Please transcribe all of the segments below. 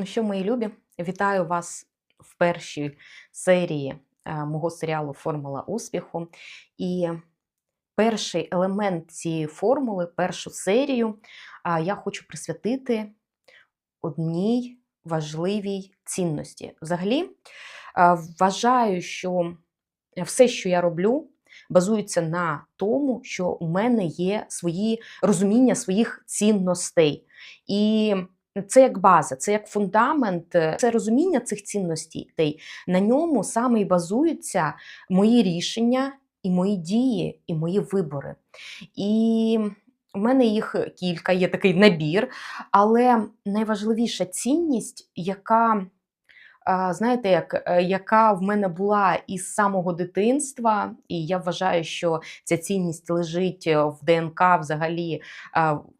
Ну що, мої любі, вітаю вас в першій серії е, мого серіалу Формула успіху. І перший елемент цієї формули, першу серію, я хочу присвятити одній важливій цінності. Взагалі, вважаю, що все, що я роблю, базується на тому, що у мене є свої розуміння своїх цінностей. І це як база, це як фундамент, е, це розуміння цих цінностей. На ньому саме і базуються мої рішення, і мої дії, і мої вибори. І у мене їх кілька, є такий набір, але найважливіша цінність, яка знаєте, як, е, яка в мене була із самого дитинства, і я вважаю, що ця цінність лежить е, в ДНК взагалі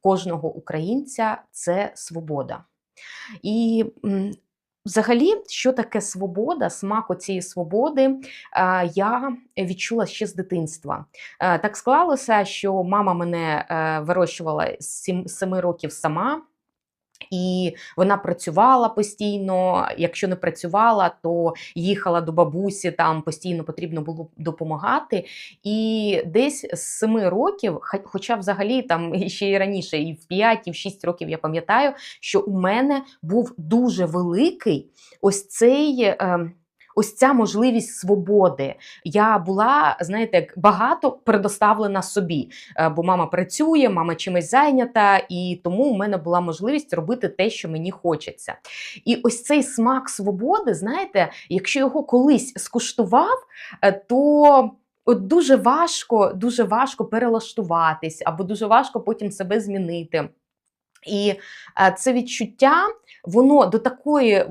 кожного українця це свобода. І Взагалі, що таке свобода, смак цієї свободи, я відчула ще з дитинства. Так склалося, що мама мене е, вирощувала з 7 років сама. І вона працювала постійно. Якщо не працювала, то їхала до бабусі, там постійно потрібно було допомагати. І десь з семи років, хоча взагалі там ще й раніше, і в 5, і в 6 років я пам'ятаю, що у мене був дуже великий ось цей. Е, ось ця можливість свободи. Я була, знаєте, багато предоставлена собі, е, бо мама працює, мама чимось зайнята, і тому у мене була можливість робити те, що мені хочеться. І ось цей смак свободи, знаєте, якщо його колись скуштував, е, то От дуже важко, дуже важко перелаштуватись, або дуже важко потім себе змінити. І е, це відчуття, воно до такої,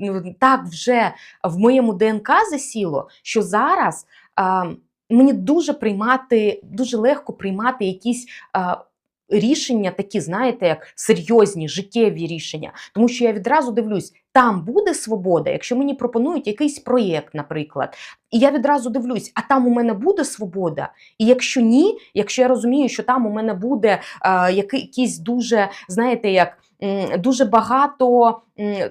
ну, так вже в моєму ДНК засіло, що зараз а, мені дуже приймати, дуже легко приймати якісь. А, Рішення такі, знаєте, як серйозні життєві рішення, тому що я відразу дивлюсь, там буде свобода, якщо мені пропонують якийсь проєкт, наприклад, і я відразу дивлюсь, а там у мене буде свобода. І якщо ні, якщо я розумію, що там у мене буде е, якийсь дуже, знаєте, як дуже багато,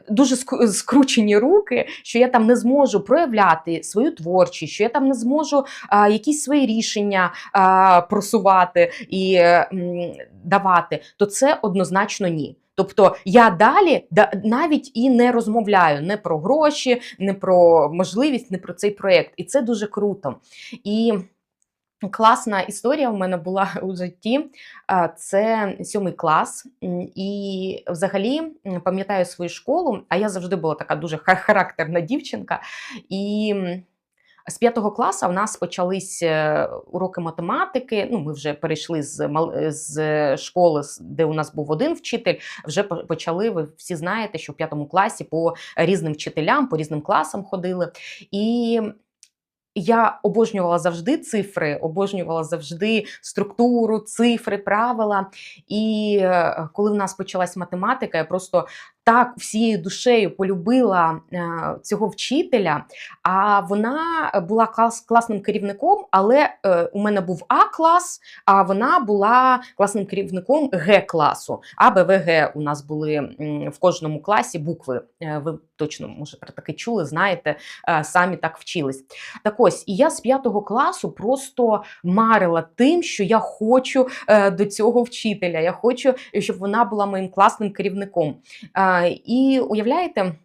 дуже скручені руки, що я там не зможу проявляти свою творчість, що я там не зможу а, якісь свої рішення а, просувати і м, давати, то це однозначно ні. Тобто я далі навіть і не розмовляю не про гроші, не про можливість, не про цей проєкт. І це дуже круто. І Класна історія у мене була у житті. Це сьомий клас, і взагалі пам'ятаю свою школу, а я завжди була така дуже характерна дівчинка. І з п'ятого класу в нас почались е, уроки математики. Ну, Ми вже перейшли з з школи, де у нас був один вчитель. Вже почали. Ви всі знаєте, що в п'ятому класі по різним вчителям, по різним класам ходили. І я обожнювала завжди цифри, обожнювала завжди структуру, цифри, правила. І е, коли в нас почалась математика, я просто так всією душею полюбила е, цього вчителя. А вона була клас, класним керівником, але е, у мене був А-клас, а вона була класним керівником Г-класу. А, Б, В, Г у нас були в кожному класі букви. Е, ви точно може про таке чули, знаєте, самі так вчились. Так ось, і я з п'ятого класу просто марила тим, що я хочу до цього вчителя. Я хочу, щоб вона була моїм класним керівником. І уявляєте,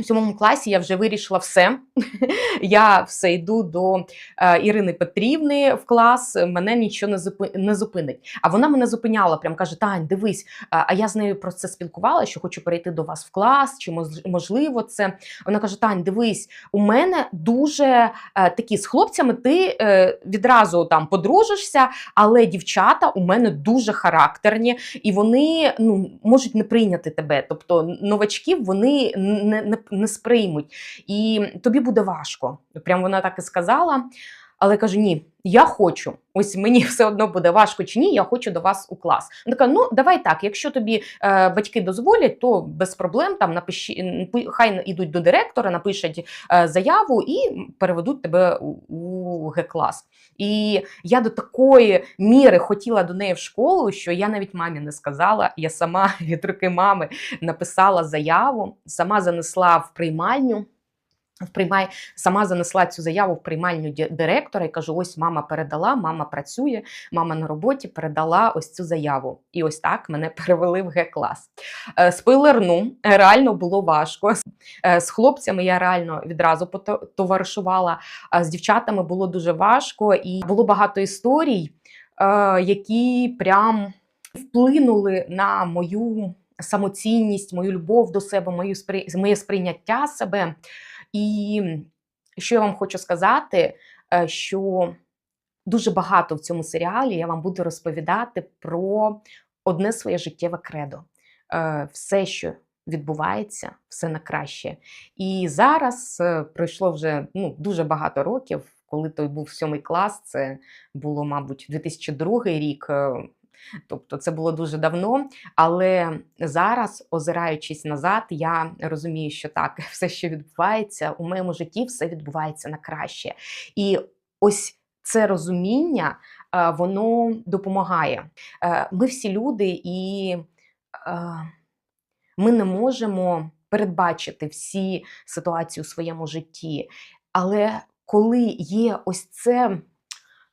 у сьомому класі я вже вирішила все. Я все йду до е, Ірини Петрівни в клас, мене нічого не зупинить. А вона мене зупиняла, прям каже: Тань, дивись, а я з нею про це спілкувала, що хочу перейти до вас в клас, чи можливо це. Вона каже: Тань, дивись, у мене дуже е, такі з хлопцями ти е, відразу там подружишся, але дівчата у мене дуже характерні і вони ну, можуть не прийняти тебе. Тобто новачків вони не, не не сприймуть. І тобі буде важко. Прям вона так і сказала. Але кажу, ні, я хочу. Ось мені все одно буде важко чи ні, я хочу до вас у клас. Вона така, ну давай так, якщо тобі е, батьки дозволять, то без проблем там напиші, хай йдуть до директора, напишуть е, заяву і переведуть тебе у, у Г-клас. І я до такої міри хотіла до неї в школу, що я навіть мамі не сказала. Я сама від руки мами написала заяву, сама занесла в приймальню. Приймай сама занесла цю заяву в приймальню директора і кажу: ось мама передала, мама працює, мама на роботі передала ось цю заяву. І ось так мене перевели в Г-клас. Е, Спойлерну, реально було важко. Е, З хлопцями я реально відразу пото- товаришувала, а з дівчатами було дуже важко, і було багато історій, е, які прям вплинули на мою самоцінність, мою любов до себе, моє сприйняття себе. І що я вам хочу сказати, е, що дуже багато в цьому серіалі я вам буду розповідати про одне своє життєве кредо. Е, Все, що відбувається, все на краще. І зараз е, пройшло вже ну, дуже багато років, коли той був сьомий клас, це було, мабуть, 2002 рік. Тобто це було дуже давно, але зараз, озираючись назад, я розумію, що так, все, що відбувається у моєму житті, все відбувається на краще. І ось це розуміння, е, воно допомагає. Е, Ми всі люди, і е, ми не можемо передбачити всі ситуації у своєму житті. Але коли є ось це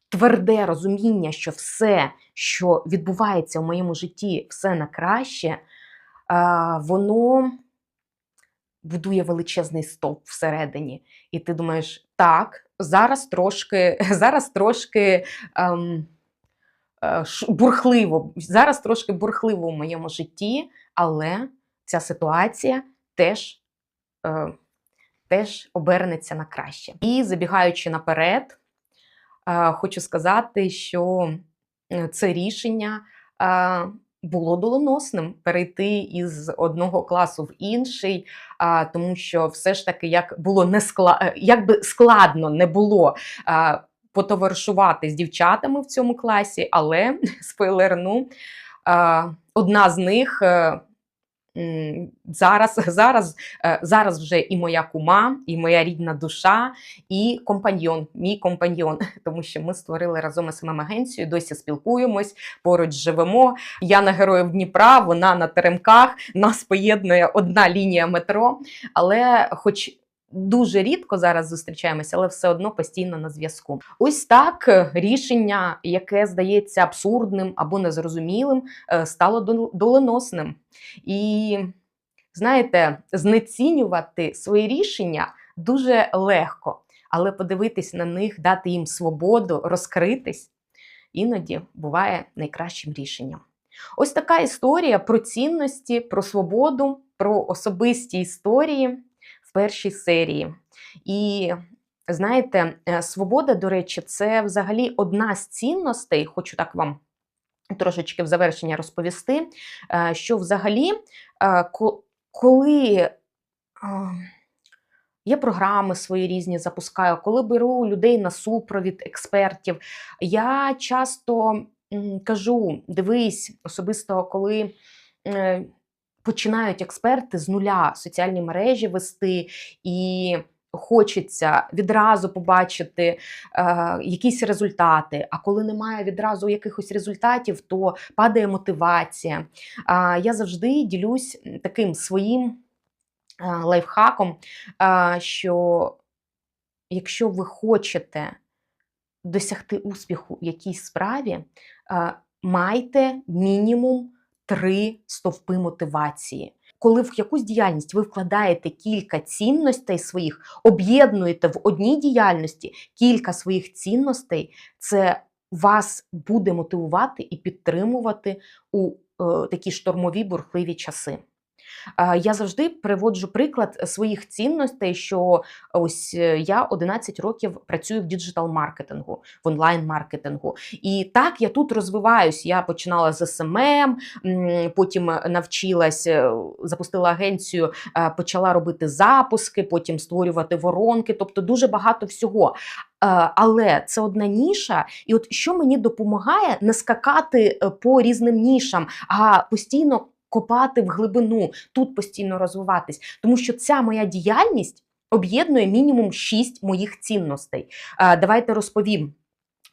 тверде розуміння, що все, що відбувається в моєму житті, все на краще, воно будує величезний стовп всередині. І ти думаєш, так, зараз трошки, зараз трошки ем, е, бурхливо, зараз трошки бурхливо в моєму житті, але ця ситуація теж, е, теж обернеться на краще. І забігаючи наперед, хочу сказати, що е, це рішення було доленосним перейти із одного класу в інший, тому що все ж таки, як було не скла... е, як би складно не було. Потоваришувати з дівчатами в цьому класі, але спойлерну, одна з них е, зараз, зараз, е, зараз вже і моя кума, і моя рідна душа, і компаньйон, мій компаньйон, тому що ми створили разом СММ агенцію, досі спілкуємось, поруч живемо. Я на героїв Дніпра, вона на теремках. Нас поєднує одна лінія метро. Але, хоч дуже рідко зараз зустрічаємося, але все одно постійно на зв'язку. Ось так е, рішення, яке здається абсурдним або незрозумілим, е, стало доленосним. І знаєте, знецінювати свої рішення дуже легко, але подивитись на них, дати їм свободу, розкритись іноді буває найкращим рішенням. Ось така історія про цінності, про свободу, про особисті історії першій серії. І знаєте, е, свобода, до речі, це взагалі одна з цінностей, хочу так вам трошечки в завершення розповісти, е, що взагалі, е, коли я програми свої різні запускаю, коли беру людей на супровід експертів, я часто кажу: дивись, особисто коли. Е, Починають експерти з нуля соціальні мережі вести, і хочеться відразу побачити е, якісь результати. А коли немає відразу якихось результатів, то падає мотивація. А я завжди ділюсь таким своїм е, лайфхаком, е, що якщо ви хочете досягти успіху в якійсь справі, е, майте мінімум три стовпи мотивації. Коли в якусь діяльність ви вкладаєте кілька цінностей своїх, об'єднуєте в одній діяльності кілька своїх цінностей, це вас буде мотивувати і підтримувати у е, такі штормові бурхливі часи. Е, Я завжди приводжу приклад своїх цінностей, що ось е, я 11 років працюю в діджитал-маркетингу, в онлайн-маркетингу. І так я тут розвиваюсь. Я починала з СММ, потім навчилась, е, запустила агенцію, е, почала робити запуски, потім створювати воронки, тобто дуже багато всього. Е, Але це одна ніша, і от що мені допомагає не скакати е, по різним нішам, а постійно копати в глибину, тут постійно розвиватись. Тому що ця моя діяльність об'єднує мінімум шість моїх цінностей. Е, Давайте розповім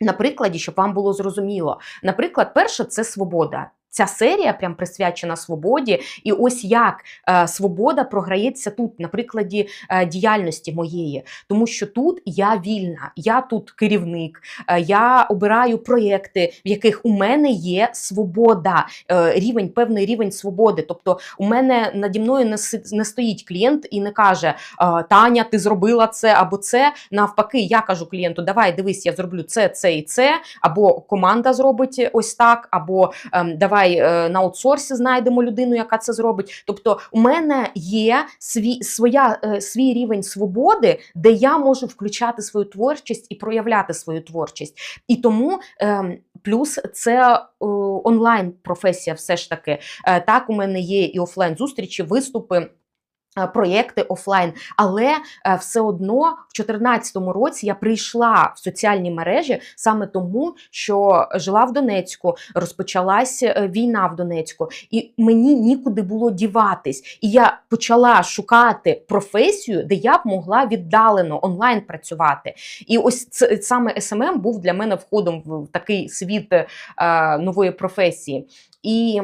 на прикладі, щоб вам було зрозуміло. Наприклад, перше це свобода. Ця серія прям присвячена свободі, і ось як е, свобода програється тут, на прикладі е, діяльності моєї, тому що тут я вільна, я тут керівник, е, я обираю проєкти, в яких у мене є свобода, е, рівень, певний рівень свободи. Тобто, у мене наді мною не, не стоїть клієнт і не каже: е, Таня, ти зробила це або це. Навпаки, я кажу клієнту, давай дивись, я зроблю це, це і це, або команда зробить ось так, або ем, давай е, на аутсорсі знайдемо людину, яка це зробить. Тобто, у мене є свій, своя, е, свій рівень свободи, де я можу включати свою творчість і проявляти свою творчість. І тому ем, плюс це е, онлайн професія, все ж таки. Так, у мене є і офлайн зустрічі, виступи. Проєкти офлайн, але е, все одно в 2014 році я прийшла в соціальні мережі саме тому, що жила в Донецьку, розпочалась е, війна в Донецьку, і мені нікуди було діватись. І я почала шукати професію, де я б могла віддалено онлайн працювати. І ось це саме SMM був для мене входом в такий світ е, нової професії. І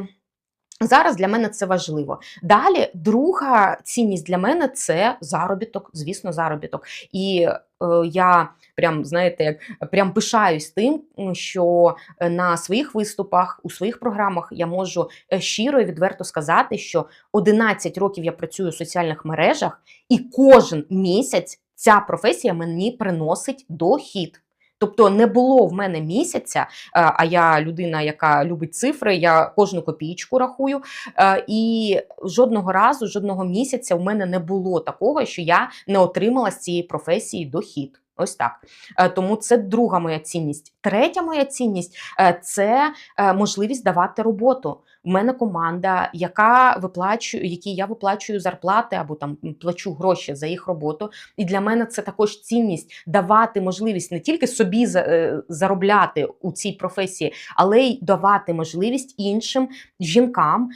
Зараз для мене це важливо. Далі, друга цінність для мене це заробіток, звісно, заробіток. І е, я прям знаєте, як прям пишаюсь тим, що е, на своїх виступах, у своїх програмах я можу е, щиро і відверто сказати, що 11 років я працюю у соціальних мережах, і кожен місяць ця професія мені приносить дохід. Тобто не було в мене місяця, е, а я людина, яка любить цифри, я кожну копійку рахую. е, І жодного разу, жодного місяця у мене не було такого, що я не отримала з цієї професії дохід. Ось так. Е, Тому це друга моя цінність. Третя моя цінність е, це е, можливість давати роботу. У мене команда, яка виплачує, якій я виплачую зарплати або там плачу гроші за їх роботу. І для мене це також цінність давати можливість не тільки собі за- заробляти у цій професії, але й давати можливість іншим жінкам,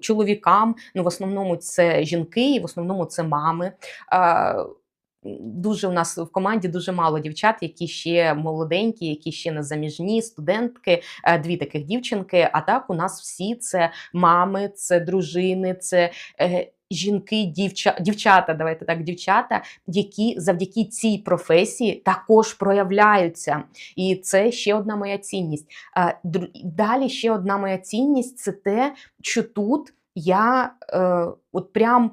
чоловікам. Ну, в основному це жінки, і в основному це мами. Дуже у нас в команді дуже мало дівчат, які ще молоденькі, які ще не заміжні, студентки, е, дві таких дівчинки. А так у нас всі це мами, це дружини, це е, жінки, дівча, дівчата, давайте так, дівчата, які завдяки цій професії також проявляються. І це ще одна моя цінність. Е, Далі ще одна моя цінність це те, що тут я е, от прям.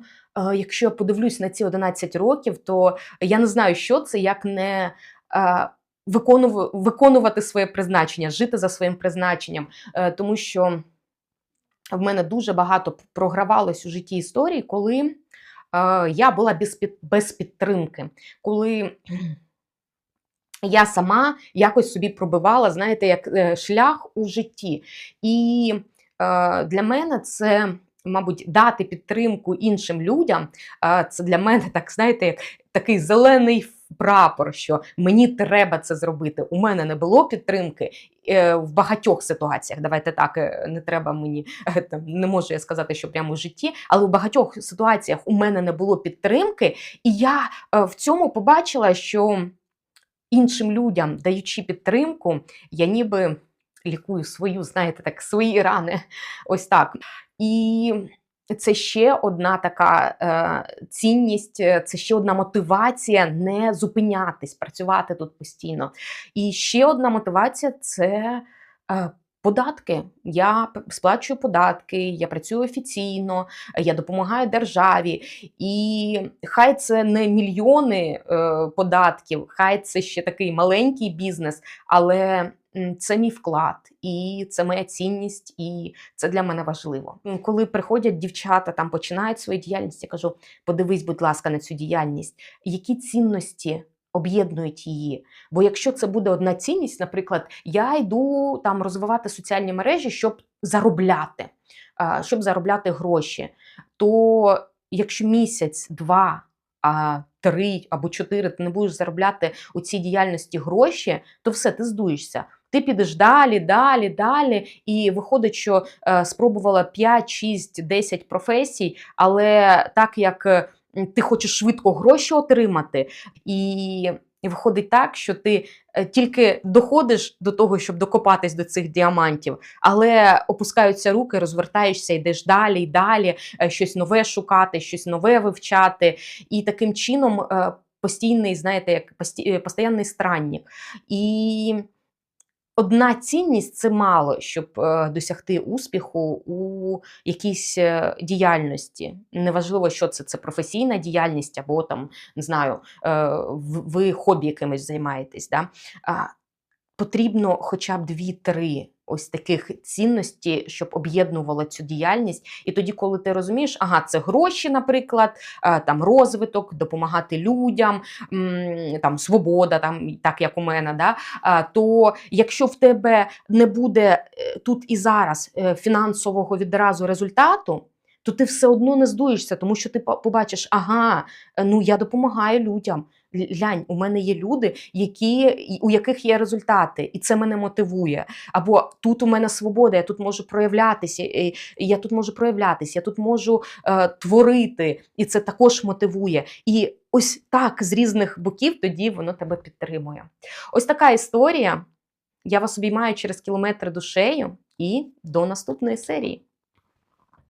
Е, Якщо я подивлюсь на ці 11 років, то я не знаю, що це, як не е, виконув- виконувати своє призначення, жити за своїм призначенням. Е, Тому що в мене дуже багато програвалось у житті історії, коли е, я була без, під, без підтримки, коли я сама якось собі пробивала, знаєте, як е, шлях у житті. І для мене це, мабуть, дати підтримку іншим людям. Це для мене, так знаєте, як такий зелений прапор, що мені треба це зробити. У мене не було підтримки е, в багатьох ситуаціях. Давайте так, е, не треба мені е, не можу я сказати, що прямо в житті, але в багатьох ситуаціях у мене не було підтримки, і я в цьому побачила, що іншим людям, даючи підтримку, я ніби лікую свою, знаєте, так, свої рани. Ось так. І це ще одна така е, цінність, е, це ще одна мотивація не зупинятись, працювати тут постійно. І ще одна мотивація це е, податки. Я сплачую податки, я працюю офіційно, я допомагаю державі. І хай це не мільйони е, податків, хай це ще такий маленький бізнес, але це мій вклад, і це моя цінність, і це для мене важливо. Коли приходять дівчата, там починають свою діяльність, я кажу: подивись, будь ласка, на цю діяльність, які цінності. Об'єднують її. Бо якщо це буде одна цінність, наприклад, я йду там розвивати соціальні мережі, щоб заробляти, щоб заробляти гроші, то якщо місяць, два три або чотири ти не будеш заробляти у цій діяльності гроші, то все, ти здуєшся. Ти підеш далі, далі, далі, і виходить, що е, спробувала 5, 6, 10 професій, але так як е, ти хочеш швидко гроші отримати, і виходить так, що ти е, тільки доходиш до того, щоб докопатись до цих діамантів, але опускаються руки, розвертаєшся, йдеш далі і далі, е, щось нове шукати, щось нове вивчати. І таким чином е, постійний, знаєте, як пості- постійний странник. І одна цінність це мало, щоб е, досягти успіху у якійсь е, діяльності. Неважливо, що це, це професійна діяльність або там, не знаю, е, ви хобі якимось займаєтесь. Да? Потрібно хоча б дві-три ось таких цінності, щоб об'єднувала цю діяльність. І тоді, коли ти розумієш, ага, це гроші, наприклад, е, там розвиток, допомагати людям, там свобода, там так як у мене, да, то якщо в тебе не буде е, тут і зараз е, фінансового відразу результату. То ти все одно не здуєшся, тому що ти побачиш, ага, е, ну я допомагаю людям. Глянь, у мене є люди, які, у яких є результати, і це мене мотивує. Або тут у мене свобода, я тут можу проявлятися, я тут можу проявлятися, я тут можу е, творити, і це також мотивує. І ось так з різних боків тоді воно тебе підтримує. Ось така історія. Я вас обіймаю через кілометри душею і до наступної серії.